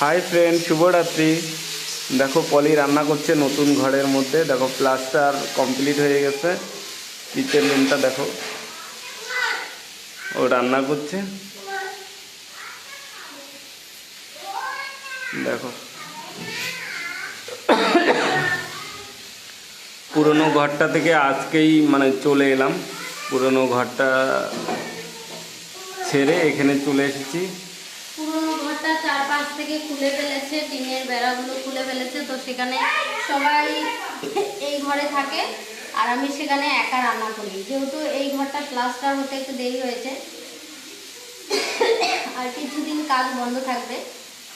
Hi friend শুভরাত্রি। দেখো পলি রান্না করছে নতুন ঘরের মধ্যে। দেখো প্লাস্টার কমপ্লিট হয়ে গেছে। কিচেন রুমটা দেখো। ও রান্না করছে। দেখো। পুরনো ঘরটা থেকে আজকেই মানে চলে এলাম। পুরনো ঘরটা ছেড়ে এখানে চলে এসেছি। থেকে খুলে ফেলেছে টিনের বেড়াগুলো খুলে ফেলেছে তো সেখানে সবাই এই ঘরে থাকে আর আমি সেখানে একা রান্না করি। যেহেতু এই ঘরটা প্লাস্টার হতে একটু দেরি হয়েছে আর কিছুদিন কাজ বন্ধ থাকবে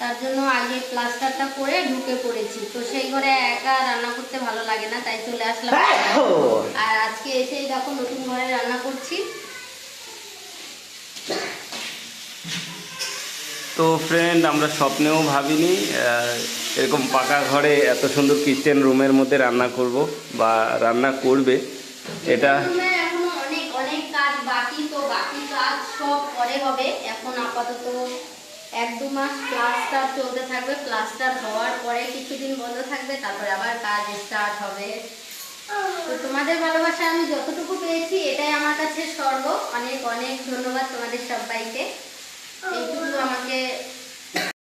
তার জন্য আগে প্লাস্টারটা করে ঢুকে পড়েছি। তো সেই ঘরে একা রান্না করতে ভালো লাগে না তাই চলে আসলাম। আর আজকে এসেই দেখো নতুন ঘরে রান্না করছি। তো ফ্রেন্ড আমরা স্বপ্নেও ভাবিনি এরকম পাকা ঘরে এত সুন্দর কিচেন রুমের মধ্যে রান্না করব বা রান্না করবে, এটা হবে। এখন আপাতত এক প্লাস্টার চলতে থাকবে প্লাস্টার হওয়ার পরে কিছুদিন বন্ধ থাকবে, তারপরে আবার কাজ স্টার্ট হবে। তোমাদের ভালোবাসা আমি যতটুকু পেয়েছি, এটাই আমার কাছে স্বর্গ অনেক অনেক ধন্যবাদ তোমাদের সবাইকে।